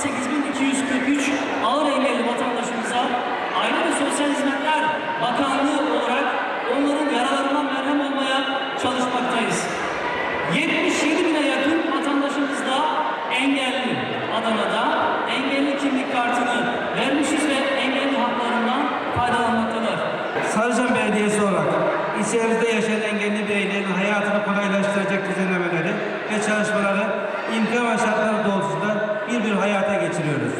18243 ağır engelli vatandaşımıza Aile ve Sosyal Hizmetler Bakanlığı olarak onların yaralarından merhem olmaya çalışmaktayız. 77 bine yakın vatandaşımız da engelli Adana'da engelli kimlik kartını vermişiz ve engelli haklarından faydalanmaktadır. Sarıcan Belediyesi olarak içerimizde yaşayan engelli bireylerin hayatını kolaylaştıracak düzenlemeleri ve çalışmaları geçiriyoruz.